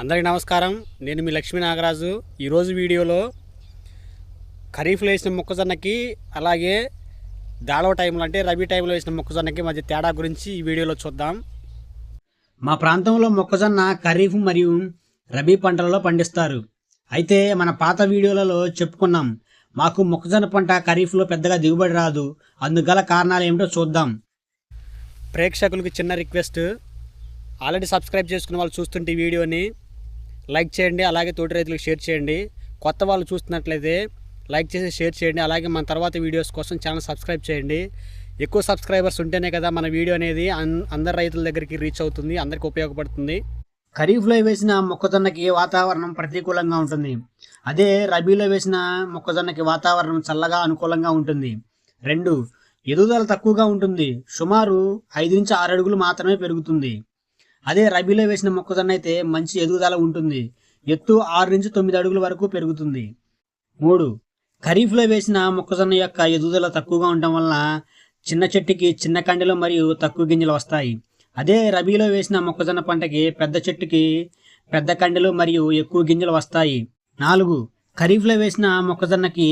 అందరికీ నమస్కారం. నేను మీ లక్ష్మీ నాగరాజు. ఈరోజు వీడియోలో ఖరీఫ్లో వేసిన మొక్కజొన్నకి అలాగే దాళవ టైంలో అంటే రబీ టైంలో వేసిన మొక్కజొన్నకి మధ్య తేడా గురించి ఈ వీడియోలో చూద్దాం. మా ప్రాంతంలో మొక్కజొన్న ఖరీఫ్ మరియు రబీ పంటలలో పండిస్తారు. అయితే మన పాత వీడియోలలో చెప్పుకున్నాం. మాకు మొక్కజొన్న పంట ఖరీఫ్లో పెద్దగా దిగుబడి రాదు. అందుగల కారణాలు ఏమిటో చూద్దాం. ప్రేక్షకులకు చిన్న రిక్వెస్ట్. ఆల్రెడీ సబ్స్క్రైబ్ చేసుకున్న వాళ్ళు చూస్తుంటే వీడియోని లైక్ చేయండి అలాగే తోటి రైతులకు షేర్ చేయండి. కొత్త వాళ్ళు చూస్తున్నట్లయితే లైక్ చేసి షేర్ చేయండి అలాగే మన తర్వాత వీడియోస్ కోసం ఛానల్ సబ్స్క్రైబ్ చేయండి. ఎక్కువ సబ్స్క్రైబర్స్ ఉంటేనే కదా మన వీడియో అనేది అన్- అందరి రైతుల దగ్గరికి రీచ్ అవుతుంది అందరికి ఉపయోగపడుతుంది. ఖరీఫ్లో వేసిన మొక్కజొన్నకి వాతావరణం ప్రతికూలంగా ఉంటుంది. అదే రబీలో వేసిన మొక్కజొన్నకి వాతావరణం చల్లగా అనుకూలంగా ఉంటుంది. రెండు ఎదుగుదల తక్కువగా ఉంటుంది. సుమారు ఐదు నుంచి ఆరు అడుగులు మాత్రమే పెరుగుతుంది. అదే రబీలో వేసిన మొక్కజొన్న అయితే మంచి ఎదుగుదల ఉంటుంది. ఎత్తు ఆరు నుంచి తొమ్మిది అడుగుల వరకు పెరుగుతుంది. మూడు ఖరీఫ్లో వేసిన మొక్కజొన్న యొక్క ఎదుగుదల తక్కువగా ఉండటం వలన చిన్న చెట్టుకి చిన్న కండెలు మరియు తక్కువ గింజలు వస్తాయి. అదే రబీలో వేసిన మొక్కజొన్న పంటకి పెద్ద చెట్టుకి పెద్ద కండెలు మరియు ఎక్కువ గింజలు వస్తాయి. నాలుగు ఖరీఫ్లో వేసిన మొక్కజొన్నకి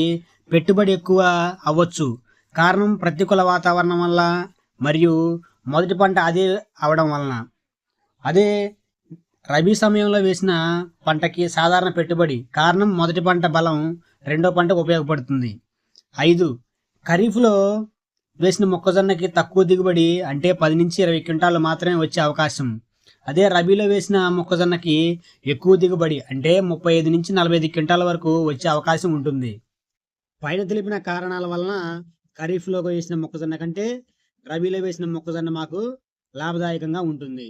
పెట్టుబడి ఎక్కువ అవ్వచ్చు. కారణం ప్రతికూల వాతావరణం వల్ల మరియు మొదటి పంట అదే అవడం వలన. అదే రబీ సమయంలో వేసిన పంటకి సాధారణ పెట్టుబడి. కారణం మొదటి పంట బలం రెండో పంటకు ఉపయోగపడుతుంది. ఐదు ఖరీఫ్లో వేసిన మొక్కజొన్నకి తక్కువ దిగుబడి అంటే పది నుంచి ఇరవై క్వింటాలు మాత్రమే వచ్చే అవకాశం. అదే రబీలో వేసిన మొక్కజొన్నకి ఎక్కువ దిగుబడి అంటే ముప్పై ఐదు నుంచి నలభై ఐదు క్వింటాల వరకు వచ్చే అవకాశం ఉంటుంది. పైన తెలిపిన కారణాల వలన ఖరీఫ్లో వేసిన మొక్కజొన్న కంటే రబీలో వేసిన మొక్కజొన్న మాకు లాభదాయకంగా ఉంటుంది.